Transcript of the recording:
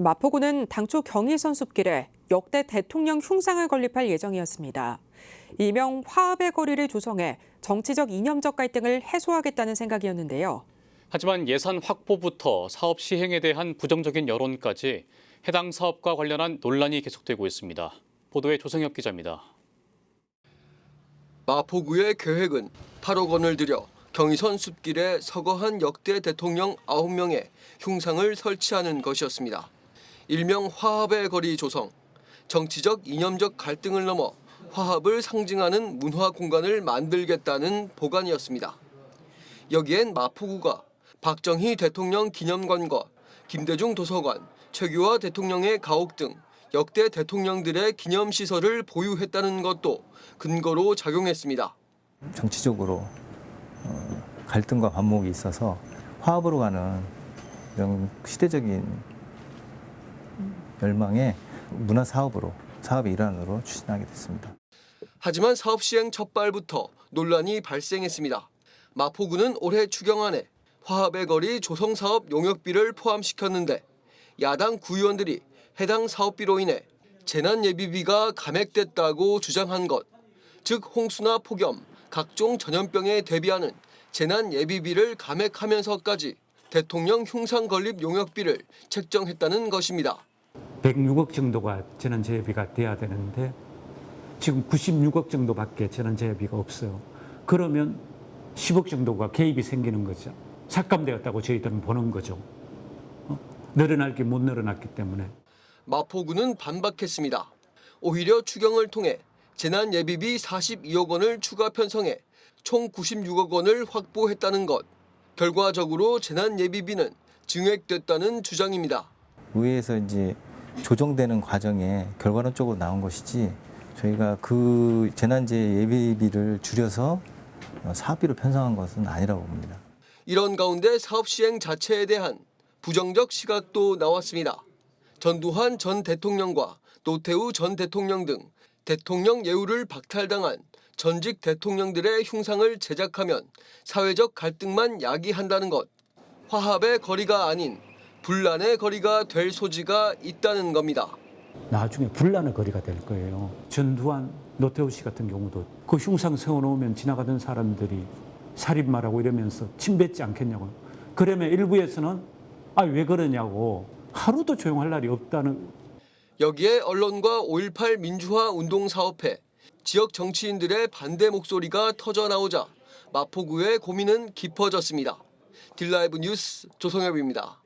마포구는 당초 경의선 숲길에 역대 대통령 흉상을 건립할 예정이었습니다. 이명 화합의 거리를 조성해 정치적 이념적 갈등을 해소하겠다는 생각이었는데요. 하지만 예산 확보부터 사업 시행에 대한 부정적인 여론까지 해당 사업과 관련한 논란이 계속되고 있습니다. 보도에 조성엽 기자입니다. 마포구의 계획은 8억 원을 들여 경의선 숲길에 서거한 역대 대통령 9명의 흉상을 설치하는 것이었습니다. 일명 화합의 거리 조성, 정치적 이념적 갈등을 넘어 화합을 상징하는 문화 공간을 만들겠다는 보관이었습니다. 여기엔 마포구가 박정희 대통령 기념관과 김대중 도서관, 최규화 대통령의 가옥 등 역대 대통령들의 기념 시설을 보유했다는 것도 근거로 작용했습니다. 정치적으로 어, 갈등과 반목이 있어서 화합으로 가는 이런 시대적인 열망의 문화 사업으로 사업의 일환으로 추진하게 됐습니다. 하지만 사업 시행 첫 발부터 논란이 발생했습니다. 마포구는 올해 추경안에 화합의 거리 조성 사업 용역비를 포함시켰는데 야당 구의원들이 해당 사업비로 인해 재난 예비비가 감액됐다고 주장한 것, 즉 홍수나 폭염, 각종 전염병에 대비하는 재난 예비비를 감액하면서까지 대통령 흉상 건립 용역비를 책정했다는 것입니다. 106억 정도가 재난재해비가 돼야 되는데 지금 96억 정도밖에 재난재해비가 없어요. 그러면 10억 정도가 개입이 생기는 거죠. 삭감되었다고 저희들은 보는 거죠. 어? 늘어날 게 못 늘어났기 때문에. 마포구는 반박했습니다. 오히려 추경을 통해 재난 예비비 42억 원을 추가 편성해 총 96억 원을 확보했다는 것. 결과적으로 재난 예비비는 증액됐다는 주장입니다. 의회에서 이제 조정되는 과정에 결과론적으로 나온 것이지 저희가 그 재난재해 예비비를 줄여서 어, 사업비로 편성한 것은 아니라고 봅니다. 이런 가운데 사업 시행 자체에 대한 부정적 시각도 나왔습니다. 전두환 전 대통령과 노태우 전 대통령 등 대통령 예우를 박탈당한 전직 대통령들의 흉상을 제작하면 사회적 갈등만 야기한다는 것. 화합의 거리가 아닌 분란의 거리가 될 소지가 있다는 겁니다. 나중에 분란의 거리가 될 거예요. 전두환, 노태우 씨 같은 경우도 그 흉상 세워놓으면 지나가던 사람들이 살인마라고 이러면서 침뱉지 않겠냐고. 그러면 일부에서는 아 왜 그러냐고 하루도 조용할 날이 없다는 여기에 언론과 5.18 민주화 운동 사업회, 지역 정치인들의 반대 목소리가 터져 나오자 마포구의 고민은 깊어졌습니다. 딜라이브 뉴스 조성엽입니다.